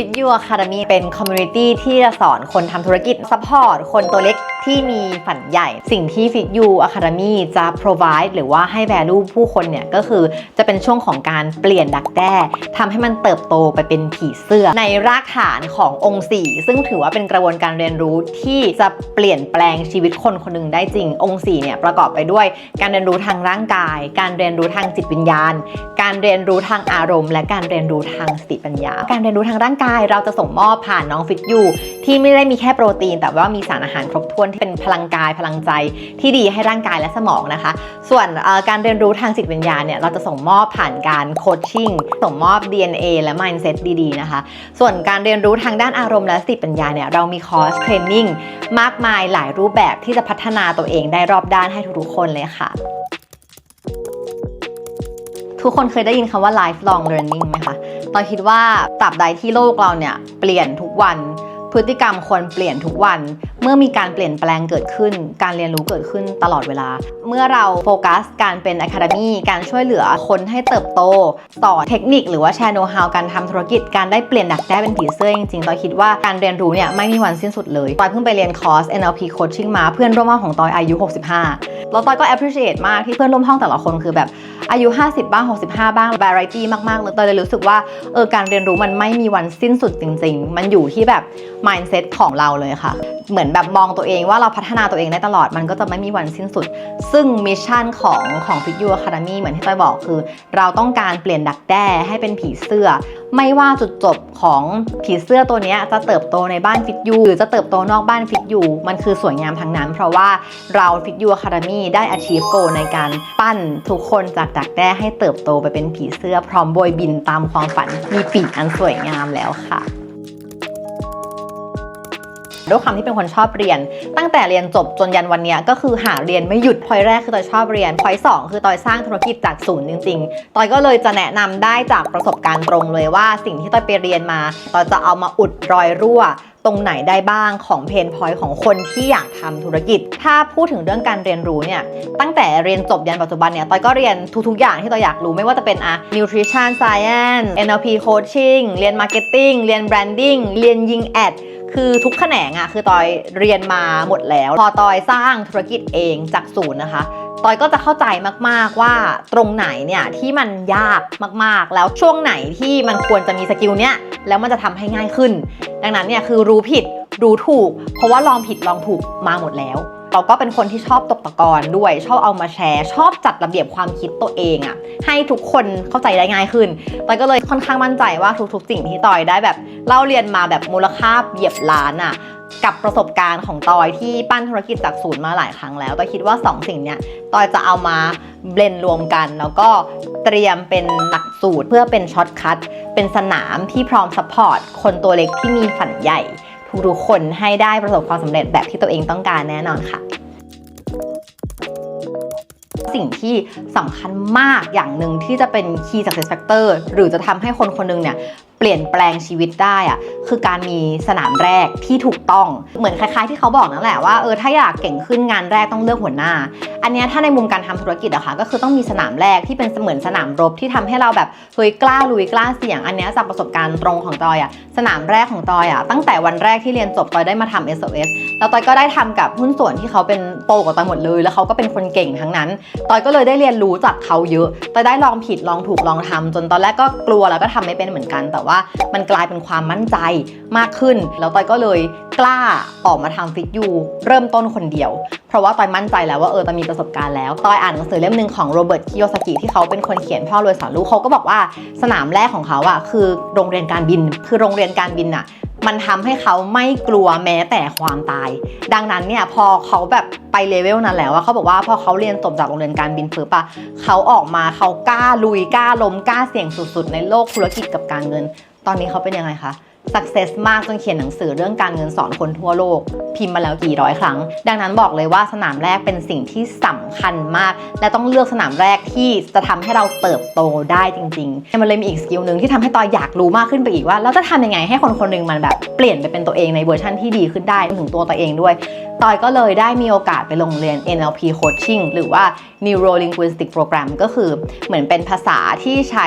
Fit You Academy เป็นคอมมูนิตี้ที่จะสอนคนทำธุรกิจซัพพอร์ตคนตัวเล็กที่มีฝันใหญ่ สิ่งที่ Fit You Academy จะ provide หรือว่าให้ value ผู้คนเนี่ย ก็คือจะเป็นช่วงของการเปลี่ยนดักแด้ทำให้มันเติบโตไปเป็นผีเสื้อ ในรากฐานขององค์4ซึ่งถือว่าเป็นกระบวนการเรียนรู้ที่จะเปลี่ยนแปลงชีวิตคนคนหนึ่งได้จริง องค์4เนี่ยประกอบไปด้วย การเรียนรู้ทางร่างกาย การเรียนรู้ทางจิตวิญญาณ การเรียนรู้ทางอารมณ์ และการเรียนรู้ทางสติปัญญา การเรียนรู้ทางร่างกาย เราจะส่งมอบผ่านน้องฟิตยูที่ไม่ได้มีแค่โปรตีน แต่ว่ามีสารอาหารครบถ้วนที่เป็นพลังกายพลังใจที่ดีให้ร่างกายและสมองนะคะ ส่วนการเรียนรู้ทางจิตวิญญาณเนี่ยเราจะส่งมอบผ่านการโคชชิ่งส่งมอบ DNA และ mindset ดีๆนะคะส่วนการเรียนรู้ทางด้านอารมณ์และสติปัญญาเนี่ยเรามีคอร์สเทรนนิ่งมากมายหลายรูปแบบที่จะพัฒนาตัวเองได้รอบด้านให้ทุกๆคนเลยค่ะทุกคนเคยได้ยินคำว่า lifelong learning ไหมคะตอนคิดว่าตราบใดที่โลกเราเนี่ยเปลี่ยนทุกวัน พฤติกรรมคนเปลี่ยนทุกวัน เมื่อมีการเปลี่ยนแปลงเกิดขึ้น การเรียนรู้เกิดขึ้นตลอดเวลา เมื่อเราโฟกัสการเป็น Academy การช่วยเหลือคนให้เติบโต สอนเทคนิคหรือว่าแชร์โน้ตฮาวการทำธุรกิจการได้เปลี่ยนดักแด้เป็นผีเสื้อจริงๆตอยคิดว่าการเรียนรู้เนี่ยไม่มีวันสิ้นสุดเลยตอยเพิ่งไปเรียนคอร์ส NLP coaching มาเพื่อนร่วมห้องของตอยอายุ 65 แล้วตอยก็ appreciate มากที่เพื่อนร่วมห้องแต่ละคนคือแบบอายุ 50 บ้าง 65 บ้าง variety มากๆเลยตอยเลยรู้สึกว่าเออการเรียนรู้มันไม่มีวันสิ้นสุดจริง ๆ มันอยู่ที่แบบ mindset ของเราเลยค่ะ เหมือนแบบมองตัวเองว่าเราพัฒนาตัวเองได้ตลอดมันก็จะไม่มีวันสิ้นสุด ซึ่งมิชชั่นของของ Fit You Academy เหมือนที่ต้อยบอกคือ เราต้องการเปลี่ยนดักแด้ให้เป็นผีเสื้อ ไม่ว่าจุดจบของผีเสื้อตัวนี้จะเติบโตในบ้าน Fit You หรือจะเติบโตนอกบ้าน Fit You มันคือสวยงามทั้งนั้น เพราะว่าเรา Fit You Academy ได้ achieve goal ในการปั้นทุกคนจากดักแด้ให้เติบโตไปเป็นผีเสื้อพร้อมโบยบินตามความฝันมีปีกอันสวยงามแล้วค่ะ ด้วยความที่เป็นคนชอบเรียน ตั้งแต่เรียนจบจนยันวันนี้ก็คือหาเรียนไม่หยุดพอยแรกคือตอยชอบเรียนพอยสองคือตอยสร้างธุรกิจจากศูนย์จริงๆตอยก็เลยจะแนะนำได้จากประสบการณ์ตรงเลยว่าสิ่งที่ตอยไปเรียนมาตอยจะเอามาอุดรอยรั่ว ตรงไหนได้บ้างของเพนพอยต์ของคนที่อยากทำธุรกิจ ถ้าพูดถึงเรื่องการเรียนรู้เนี่ยตั้งแต่เรียนจบยันปัจจุบันเนี่ยตอยก็เรียนทุกๆอย่างที่ตอยอยากรู้ไม่ว่าจะเป็นอะ nutrition science NLP coaching เรียน marketing เรียน branding เรียนยิงแอดคือทุกแขนงอะคือตอยเรียนมาหมดแล้ว พอตอยสร้างธุรกิจเองจากศูนย์นะคะตอยก็จะเข้าใจมากๆว่าตรงไหนเนี่ยที่มันยากมากๆ แล้วช่วงไหนที่มันควรจะมีสกิลเนี้ยแล้วมันจะทำให้ง่ายขึ้น ดังนั้นเนี่ยคือรู้ผิดรู้ถูก เพราะว่าลองผิดลองถูกมาหมดแล้วเราก็เป็นคนที่ชอบตกตะกอนด้วย ชอบเอามาแชร์ ชอบจัดระเบียบความคิดตัวเองอะให้ทุกคนเข้าใจได้ง่ายขึ้นตอยก็เลยค่อนข้างมั่นใจว่าทุกๆ สิ่งที่ตอยได้แบบเล่าเรียนมาแบบมูลค่าเหยียบล้านอะ กับประสบการณ์ของตอยที่ปั้นธุรกิจจากศูนย์มาหลายครั้งแล้วตอยคิดว่า 2 สิ่งเนี้ยตอยจะเอามาเบลนรวมกัน แล้วก็เตรียมเป็นหลักสูตรเพื่อเป็นช็อตคัทเป็นสนามที่พร้อมซัพพอร์ตคนตัวเล็กที่มีฝันใหญ่ทุกๆคนให้ได้ประสบความสำเร็จแบบที่ตัวเองต้องการแน่นอนค่ะสิ่งที่สำคัญมากอย่างหนึ่งที่จะเป็น key success factor หรือจะทำให้คนคนหนึงเนี่ย เปลี่ยนแปลงชีวิตได้อะคือการมีสนามแรกที่ถูกต้องเหมือนคล้ายๆ ที่เขาบอกนั่นแหละว่าเออถ้าอยากเก่งขึ้นงานแรกต้องเลือกหัวหน้า อันเนี้ยถ้าในมุมการทำธุรกิจอะค่ะก็คือต้องมีสนามแรกที่เป็นเหมือนสนามรบที่ทำให้เราแบบเฮ้ยกล้าลุยกล้าเสี่ยง อันเนี้ยจากประสบการณ์ตรงของตอยอะสนามแรกของตอยอะตั้งแต่วันแรกที่เรียนจบตอยได้มาทำ SOS แล้วตอยก็ได้ทำกับหุ้นส่วนที่เขาเป็นโตกว่าตอยหมดเลย แล้วเขาก็เป็นคนเก่งทั้งนั้นตอยก็เลยได้เรียนรู้จากเขาเยอะตอยได้ลองผิดลองถูกลองทำจนตอนแรกก็กลัวแล้วก็ทำไม่เป็นเหมือนกันแต่ว่ามันกลายเป็นความมั่นใจมากขึ้น แล้วตอยก็เลยกล้าออกมาทำฟิตยูเริ่มต้นคนเดียว เพราะว่าตอยมั่นใจแล้วว่าเออตอยมีประสบการณ์แล้วตอยอ่านหนังสือเล่มหนึ่งของโรเบิร์ตคิโยสกิที่เขาเป็นคนเขียนพ่อรวยสอนลูกเขาก็บอกว่าสนามแรกของเขาอะคือโรงเรียนการบิน คือโรงเรียนการบินอะ มันทำให้เขาไม่กลัวแม้แต่ความตาย ดังนั้นเนี่ยพอเขาแบบไปเลเวลนั้นแล้วอะเขาบอกว่าพอเขาเรียนจบจากโรงเรียนการบินปุ๊บอะเขาออกมาเขากล้าลุยกล้าล้มกล้าเสี่ยงสุดๆ ในโลกธุรกิจกับการเงิน ตอนนี้เขาเป็นยังไงคะ success มากจนเขียนหนังสือเรื่องการเงินสอนคนทั่วโลก พิมพ์มาแล้วกี่ร้อยครั้ง ดังนั้นบอกเลยว่าสนามแรกเป็นสิ่งที่สำคัญมาก และต้องเลือกสนามแรกที่จะทำให้เราเติบโตได้จริงๆมันเลยมีอีกสกิลหนึ่งที่ทำให้ตอยอยากรู้มากขึ้นไปอีกว่าแล้วจะทำยังไงให้คนคนหนึ่งมันแบบเปลี่ยนไปเป็นตัวเองในเวอร์ชันที่ดีขึ้นได้ถึงตัวตัวเองด้วยตอยก็เลยได้มีโอกาสไปลงเรียน NLP Coaching หรือว่า Neuro Linguistic Program ก็คือเหมือนเป็นภาษาที่ใช้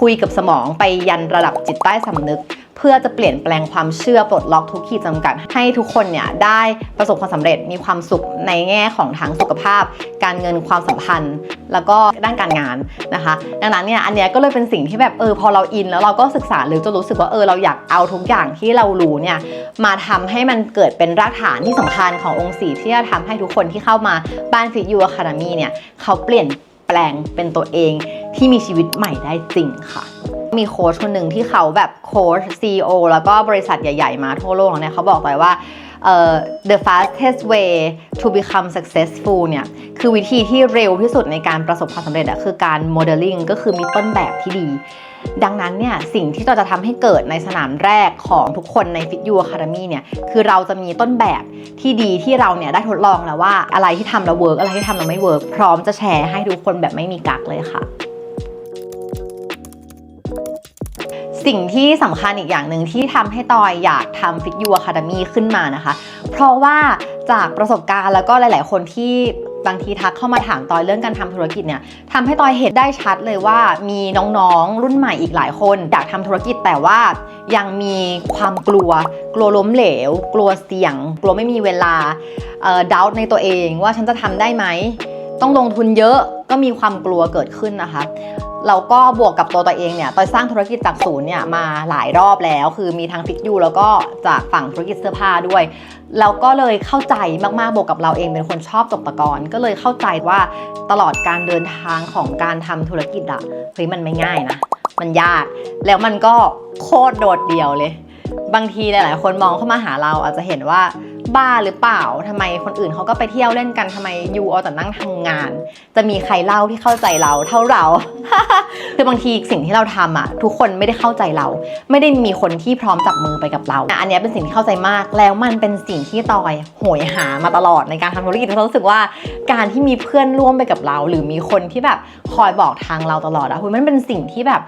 คุยกับสมองไปยันระดับจิตใต้สำนึก เพื่อจะเปลี่ยนแปลงความเชื่อปลดล็อกทุกขีดจำกัด ให้ทุกคนเนี่ยได้ประสบความสำเร็จมีความสุขในแง่ของทั้งสุขภาพ การเงินความสัมพันธ์ แล้วก็ด้านการงานนะคะ ดังนั้นเนี่ยอันเนี้ยก็เลยเป็นสิ่งที่แบบเออพอเราอิน แล้วเราก็ศึกษาหรือจะรู้สึกว่าเออเราอยากเอาทุกอย่างที่เรารู้เนี่ยมาทำให้มันเกิดเป็นรากฐานที่สำคัญขององค์สีที่จะทำให้ทุกคนที่เข้ามาบ้านฟิตยูอะคาเดมี่เนี่ยเขาเปลี่ยนแปลงเป็นตัวเองที่มีชีวิตใหม่ได้จริงค่ะ มีโค้ชคนหนึ่งที่เขาแบบโค้ช CEO แล้วก็บริษัทใหญ่ ๆ มาทั่วโลกเนี่ยเขาบอกไว้ว่าเอ่อ the fastest way to become successful เนี่ยคือวิธีที่เร็วที่สุดในการประสบความสำเร็จอะคือการ modeling ก็คือมีต้นแบบที่ดี ดังนั้นเนี่ยสิ่งที่เราจะทำให้เกิดในสนามแรกของทุกคนใน Fit You Academy เนี่ยคือเราจะมีต้นแบบที่ดีที่เราเนี่ยได้ทดลองแล้วว่าอะไรที่ทำแล้วเวิร์กอะไรที่ทำแล้วไม่เวิร์กพร้อมจะแชร์ให้ทุกคนแบบไม่มีกักเลยค่ะ สิ่งที่สำคัญอีกอย่างหนึ่งที่ทำให้ตอยอยากทำ Fit You Academy ขึ้นมานะคะ เพราะว่าจากประสบการณ์แล้วก็หลาย ๆ คนที่บางทีทักเข้ามาถามตอยเรื่องการทำธุรกิจเนี่ยทำให้ตอยเห็นได้ชัดเลยว่ามีน้องๆ รุ่นใหม่อีกหลายคนอยากทำธุรกิจแต่ว่ายังมีความกลัว กลัวล้มเหลว กลัวเสี่ยง กลัวไม่มีเวลาเอ่อดในตัวเองว่าฉันจะทำได้ไหม ต้องลงทุนเยอะก็มีความกลัวเกิดขึ้นนะคะเราก็บวกกับตัวตัวเองเนี่ยตอยสร้างธุรกิจจากศูนย์เนี่ยมาหลายรอบแล้ว คือมีทั้งฟิกยูแล้วก็จากฝั่งธุรกิจเสื้อผ้าด้วย เราก็เลยเข้าใจมากๆบวกกับเราเองเป็นคนชอบตกตะกอนก็เลยเข้าใจว่าตลอดการเดินทางของการทำธุรกิจอะเฮ้ยมันไม่ง่ายนะ มันยาก แล้วมันก็โคตรโดดเดี่ยวเลย บางทีหลายๆ คนมองเข้ามาหาเราอาจจะเห็นว่า บ้าหรือเปล่าทำไมคนอื่นเขาก็ไปเที่ยวเล่นกันทำไมยูเอาแต่นั่งทำงาน จะมีใครเล่าที่เข้าใจเราเท่าเรา คือบางทีสิ่งที่เราทำอะ ทุกคนไม่ได้เข้าใจเรา ไม่ได้มีคนที่พร้อมจับมือไปกับเรา อันนี้เป็นสิ่งที่เข้าใจมากแล้วมันเป็นสิ่งที่ตอยโหยหามาตลอดในการทำธุรกิจเรารู้สึกว่าการที่มีเพื่อนร่วมไปกับเรา หรือมีคนที่แบบคอยบอกทางเราตลอดอะคุณมันเป็นสิ่งที่แบบ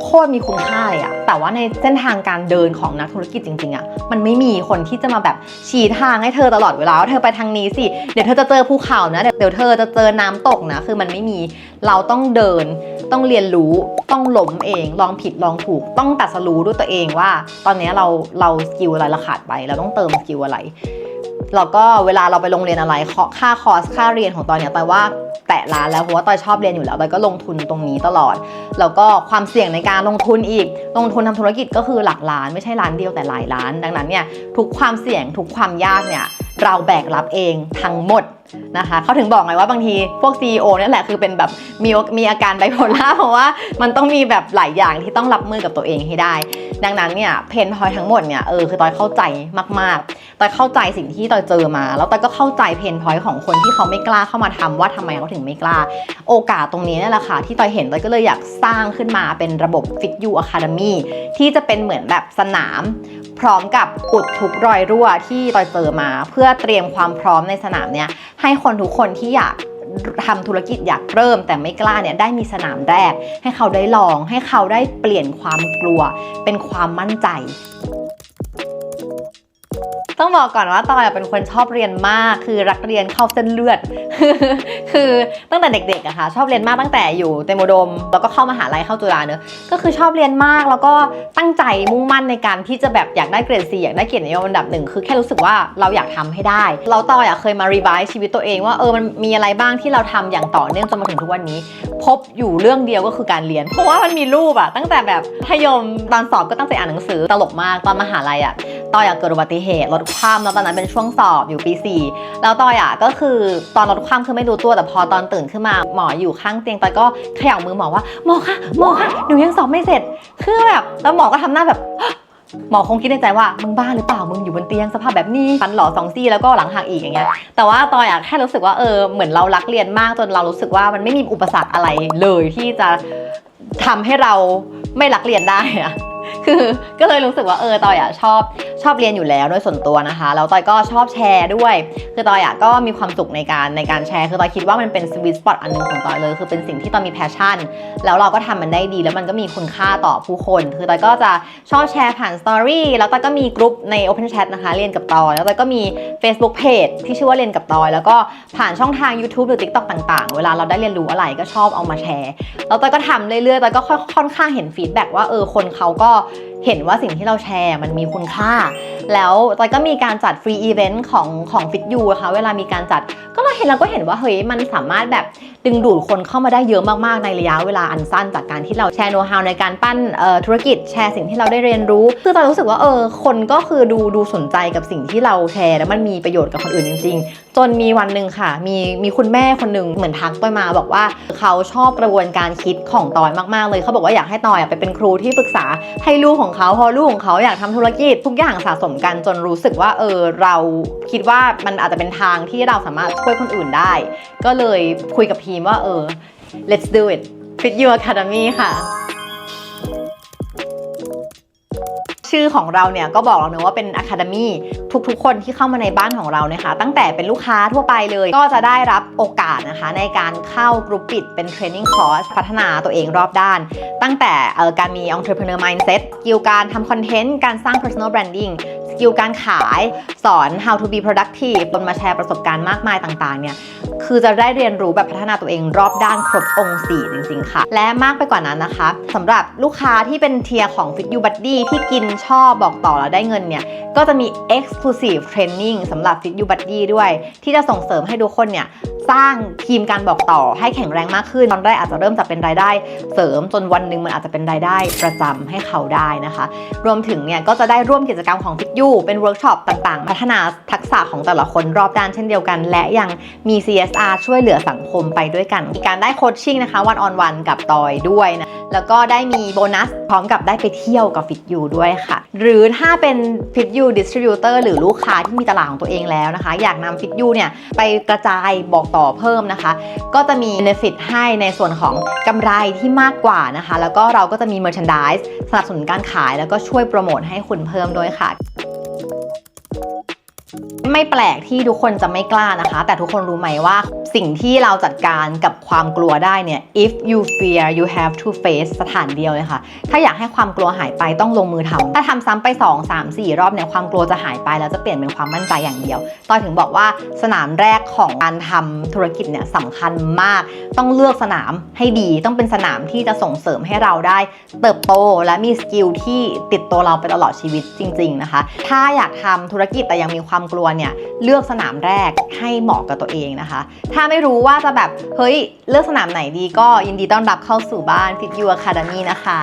โคตรมีคุณค่าเลยอะแต่ว่าในเส้นทางการเดินของนักธุรกิจจริงๆอะมันไม่มีคนที่จะมาแบบชี้ทางให้เธอตลอดเวลาว่าเธอไปทางนี้สิ เดี๋ยวเธอจะเจอภูเขานะ เดี๋ยวเธอจะเจอน้ำตกนะ คือมันไม่มี เราต้องเดิน ต้องเรียนรู้ ต้องล้มเอง ลองผิดลองถูก ต้องตัดสรู้ด้วยตัวเองว่า ตอนนี้เราเราสกิลอะไรเราขาดไป เราต้องเติมสกิลอะไร แล้วก็เวลาเราไปโรงเรียนอะไรเคาะค่าคอร์สค่าเรียนของตอนเนี้ยตอยว่าแตะล้านแล้วเพราะว่าตอยชอบเรียนอยู่แล้วตอยก็ลงทุนตรงนี้ตลอด แล้วก็ความเสี่ยงในการลงทุนอีก ลงทุนทำธุรกิจก็คือหลักล้าน ไม่ใช่ล้านเดียวแต่หลายล้าน ดังนั้นเนี่ยทุกความเสี่ยงทุกความยากเนี่ยเราแบกรับเองทั้งหมดนะคะเขาถึงบอกไงว่าบางทีพวก CEO นี่แหละคือเป็นแบบมีมีอาการไบโพล่าเพราะว่ามันต้องมีแบบหลายอย่างที่ต้องรับมือกับตัวเองให้ได้ ดังนั้นเนี่ยเพนพอยทั้งหมดเนี่ยเออคือตอยเข้าใจมากๆตอยเข้าใจสิ่งที่ตอยเจอมา แล้วตอยก็เข้าใจเพนพอยของคนที่เขาไม่กล้าเข้ามาทำว่าทำไมเขาถึงไม่กล้า โอกาสตรงนี้นี่แหละค่ะที่ตอยเห็นตอยก็เลยอยากสร้างขึ้นมาเป็นระบบ Fit You Academy ที่จะเป็นเหมือนแบบสนาม พร้อมกับอุดทุกรอยรั่วที่ตอยเจอมา เพื่อเตรียมความพร้อมในสนามเนี้ยให้คนทุกคนที่อยากทำธุรกิจอยากเริ่มแต่ไม่กล้าเนี่ยได้มีสนามแรก ให้เขาได้ลอง ให้เขาได้เปลี่ยนความกลัว เป็นความมั่นใจ ต้องบอกก่อนว่าตอยเป็นคนชอบเรียนมาก คือรักเรียนเข้าเส้นเลือด คือตั้งแต่เด็กๆอะค่ะ ชอบเรียนมากตั้งแต่อยู่เตมโดม แล้วก็เข้ามหาลัยเข้าจุฬาเนอะก็คือชอบเรียนมากแล้วก็ตั้งใจมุ่งมั่นในการที่จะแบบอยากได้เกรดซีอยากได้เกียรตินิยมอันดับหนึ่งคือแค่รู้สึกว่าเราอยากทำให้ได้ เราตอยอะเคยมารีไวซ์ชีวิตตัวเองว่าเออมันมีอะไรบ้างที่เราทำอย่างต่อเนื่องจนมาถึงทุกวันนี้ พบอยู่เรื่องเดียวก็คือการเรียน เพราะว่ามันมีรูปอะตั้งแต่แบบพยมตอนสอบก็ตั้งใจอ่านหนังสือตลกมากตอนมหาลัยอะ ตอยอะเกิดอุบัติเหตุรถคว่ำแล้วตอนนั้นเป็นช่วงสอบอยู่ปี 4 แล้วตอยอะก็คือตอนรถคว่ำคือไม่รู้ตัวแต่พอตอนตื่นขึ้นมาหมออยู่ข้างเตียงตอยก็เขย่ามือหมอว่าหมอคะหมอคะหนูยังสอบไม่เสร็จคือแบบแล้วหมอก็ทำหน้าแบบหมอคงคิดในใจว่ามึงบ้าหรือเปล่ามึงอยู่บนเตียงสภาพแบบนี้ฟันหล่อสองซี่แล้วก็หลังหักอีกอย่างเงี้ยแต่ว่าตอยอะแค่รู้สึกว่าเออเหมือนเรารักเรียนมากจนเรารู้สึกว่ามันไม่มีอุปสรรคอะไรเลยที่จะทำให้เราไม่รักเรียนได้อะ คือก็เลยรู้สึกว่าเออตอยอะชอบชอบเรียนอยู่แล้วด้วยส่วนตัวนะคะแล้วตอยก็ชอบแชร์ด้วย คือตอยอะก็มีความสุขในการในการแชร์ คือตอยคิดว่ามันเป็นสวิตสปอตอันหนึงของตอยเลยคือเป็นสิ่งที่ตอยมีแพชชั่น แล้วเราก็ทำมันได้ดี แล้วมันก็มีคุณค่าต่อผู้คน คือตอยก็จะชอบแชร์ผ่านสตอรี่แล้วตอยก็มีกลุ่มใน Open Chat นะคะเรียนกับตอยแล้วตอยก็มี Facebook Page ที่ชื่อว่าเรียนกับตอย แล้วก็ผ่านช่องทาง YouTube หรือ TikTok ต่าง ๆ เวลาเราได้เรียนรู้อะไรก็ชอบเอามาแชร์แล้วตอยก็ทำเรื่อยๆตอยก็ค่อนข้างเห็นฟีดแบ็กว่าเออคนเขาก็ เห็นว่าสิ่งที่เราแชร์มันมีคุณค่าแล้วตอยก็มีการจัดฟรีอีเวนต์ของของฟิตยูนะคะเวลามีการจัดก็เราเห็นเราก็เห็นว่าเฮ้ยมันสามารถแบบดึงดูดคนเข้ามาได้เยอะมากๆในระยะเวลาอันสั้นจากการที่เราแชร์โน้ตฮาวในการปั้นธุรกิจแชร์สิ่งที่เราได้เรียนรู้ คือตอนรู้สึกว่าเออคนก็คือดูดูสนใจกับสิ่งที่เราแชร์แล้วมันมีประโยชน์กับคนอื่นจริง ๆ จนมีวันหนึ่งค่ะ มีมีคุณแม่คนหนึ่งเหมือนทักตอยมาบอกว่าเขาชอบกระบวนการคิดของตอยมากๆเลยเขาบอกว่าอยากให้ตอยไปเป็นครูที่ปรึกษาให้ลูกของเขาพราะลูกของเขาอยากทำธุรกิจทุกอย่างสะสมกันจนรู้สึกว่าเออเราคิดว่ามันอาจจะเป็นทางที่เราสามารถช่วยคนอื่นได้ ก็เลยคุยกับทีมว่าเออ let's do it Fit You Academy ค่ะ ชื่อของเราเนี่ยก็บอกเราเนอะว่าเป็น Academy ทุกๆ คนที่เข้ามาในบ้านของเราเนี่ยค่ะตั้งแต่เป็นลูกค้าทั่วไปเลย ก็จะได้รับโอกาสนะคะ ในการเข้ากรุ๊ปปิดเป็นเทรนนิ่งคอร์สพัฒนาตัวเองรอบด้าน ตั้งแต่การมี entrepreneur mindset กิลการทำคอนเทนต์ การสร้าง personal branding สกิลการขาย สอน how to be productive บนมาแชร์ประสบการณ์มากมายต่างๆ เนี่ย คือจะได้เรียนรู้แบบพัฒนาตัวเองรอบด้านครบองค์จริงๆ ค่ะ และมากไปกว่านั้นนะคะสำหรับลูกค้าที่เป็นเทียร์ของ Fit You Buddy ที่กินชอบบอกต่อแล้วได้เงินเนี่ย ก็จะมี exclusive training สำหรับ Fit You Buddy ด้วย ที่จะส่งเสริมให้ทุกคนเนี่ยสร้างทีมการบอกต่อให้แข็งแรงมากขึ้น ตอนแรกอาจจะเริ่มจากเป็นรายได้ เสริมจนวันหนึ่งมันอาจจะเป็นรายได้ประจำให้เขาได้นะคะ รวมถึงเนี่ยก็จะได้ร่วมกิจกรรมของ Fit You เป็นเวิร์กช็อปต่างๆ พัฒนาทักษะของแต่ละคนรอบด้านเช่นเดียวกัน และยังมี CSR ช่วยเหลือสังคมไปด้วยกัน มีการได้โคชชิ่งนะคะวันออนวันกับตอยด้วยนะแล้วก็ได้มีโบนัสพร้อมกับได้ไปเที่ยวกับ Fit You ด้วยค่ะ หรือถ้าเป็น Fit You Distributor หรือลูกค้าที่มีตลาดของตัวเองแล้วนะคะ อยากนำ Fit You เนี่ยไปกระจายบอกต่อเพิ่มนะคะ ก็จะมี benefit ให้ในส่วนของกำไรที่มากกว่านะคะ แล้วก็เราก็จะมี merchandise สนับสนุนการขายแล้วก็ช่วยโปรโมทให้คุณเพิ่มด้วยค่ะ ไม่แปลกที่ทุกคนจะไม่กล้านะคะ แต่ทุกคนรู้ไหมว่าสิ่งที่เราจัดการกับความกลัวได้เนี่ย if you fear you have to face สถานเดียวเลยค่ะ ถ้าอยากให้ความกลัวหายไปต้องลงมือทำถ้าทำซ้ำไป 2 3 4 รอบเนี่ยความกลัวจะหายไปแล้วจะเปลี่ยนเป็นความมั่นใจอย่างเดียวตอถึงบอกว่าสนามแรกของการทำธุรกิจเนี่ยสำคัญมาก ต้องเลือกสนามให้ดี ต้องเป็นสนามที่จะส่งเสริมให้เราได้ เติบโตและมีสกิลที่ติดตัวเราไปตลอดชีวิตจริง ๆ นะคะ ถ้าอยากทำธุรกิจแต่ยังมีความกลัวเนี่ยเนี่ยเลือกสนามแรกให้เหมาะกับตัวเองนะคะ ถ้าไม่รู้ว่าจะแบบเฮ้ยเลือกสนามไหนดีก็ยินดีต้อนรับเข้าสู่บ้าน Fit You Academy นะคะ